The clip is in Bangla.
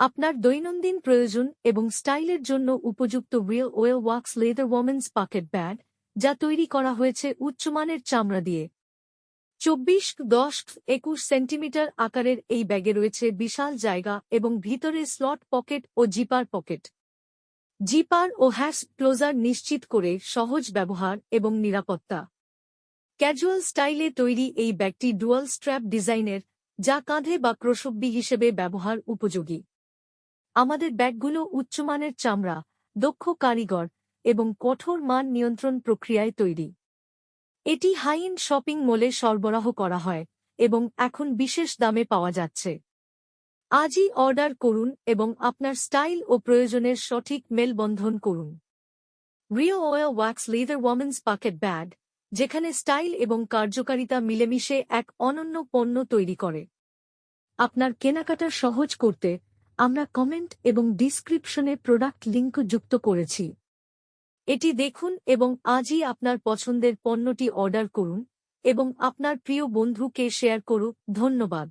আপনার দৈনন্দিন প্রয়োজন এবং স্টাইলের জন্য উপযুক্ত real oil wax leather women's pocket bag যা তৈরি করা হয়েছে উচ্চমানের চামড়া দিয়ে। চব্বিশ দশ একুশ সেন্টিমিটার আকারের এই ব্যাগে রয়েছে বিশাল জায়গা এবং ভিতরে স্লট পকেট ও জিপার পকেট জিপার ও হ্যাশ ক্লোজার নিশ্চিত করে সহজ ব্যবহার এবং নিরাপত্তা। ক্যাজুয়াল স্টাইলে তৈরি এই ব্যাগটি ডুয়াল স্ট্র্যাপ ডিজাইনের যা কাঁধে বা ক্রসব্বি হিসেবে ব্যবহার উপযোগী। আমাদের ব্যাগগুলো উচ্চমানের চামড়া, দক্ষ কারিগর এবং কঠোর মান নিয়ন্ত্রণ প্রক্রিয়ায় তৈরি। এটি হাই শপিং মলে সরবরাহ করা হয় এবং এখন বিশেষ দামে পাওয়া যাচ্ছে। আজই অর্ডার করুন এবং আপনার স্টাইল ও প্রয়োজনের সঠিক মেলবন্ধন করুন। Real oil wax leather women's pocket bag, যেখানে স্টাইল এবং কার্যকারিতা মিলেমিশে এক অনন্য পণ্য তৈরি করে। আপনার কেনাকাটা সহজ করতে আমরা কমেন্ট এবং ডিসক্রিপশনে প্রোডাক্ট লিঙ্ক যুক্ত করেছি। এটি দেখুন এবং আজই আপনার পছন্দের পণ্যটি অর্ডার করুন এবং আপনার প্রিয় বন্ধুকে শেয়ার করুন ধন্যবাদ।